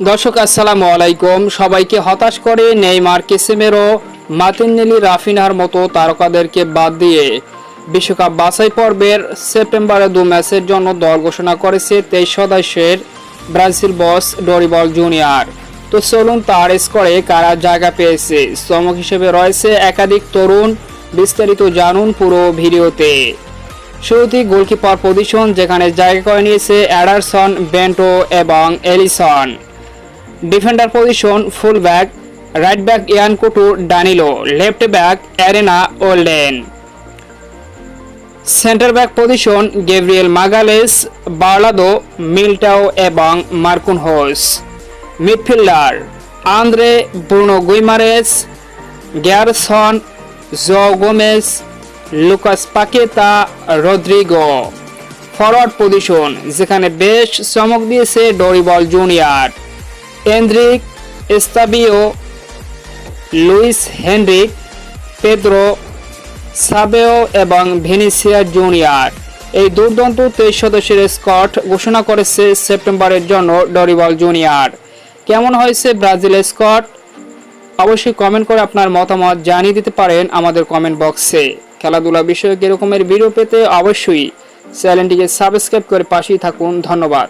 দর্শক, আসসালামু আলাইকুম। সবাইকে হতাশ করে নেইমার কেসেমেরো মাতিননেলি রাফিনার মতো তারকাদেরকে বাদ দিয়ে বিশ্বকাপ বাছাই পর্বের সেপ্টেম্বরে দু ম্যাচের জন্য দল ঘোষণা করেছে তেইশ সদস্যের ব্রাজিল বস ডরিবল জুনিয়র। তো চলুন তার স্কোরে কারা জায়গা পেয়েছে? চমক হিসেবে রয়েছে একাধিক তরুণ। বিস্তারিত জানুন পুরো ভিডিওতে। শুরুতেই গোলকিপার পজিশন যেখানে জায়গা করে নিয়েছে অ্যাডারসন, বেন্টো এবং Alisson. Defender position full back right back Yan Couto Danilo left back Arana ওল্ডেন centre back position Gabriel Magalhaes Beraldo Militao এবং Marquinhos midfielder Andre Bruno Guimaraes Gerson Joao Gomes Lucas Paqueta Rodrigo forward position যেখানে বেশ চমক দিয়েছে Dorival Junior Endrick Estevao Luiz Henrique Pedro Savio এবং Vinicius junior এই দুর্দান্ত তেইশ সদস্যের স্কট ঘোষণা করেছে সেপ্টেম্বরের জন্য ডরিবল জুনিয়র। কেমন হয়েছে ব্রাজিল স্কট? অবশ্যই কমেন্ট করে আপনার মতামত জানিয়ে দিতে পারেন আমাদের কমেন্ট বক্সে খেলাধুলা বিষয়ক এরকমের ভিডিও পেতে অবশ্যই চ্যানেলটিকে সাবস্ক্রাইব করে পাশেই থাকুন। ধন্যবাদ।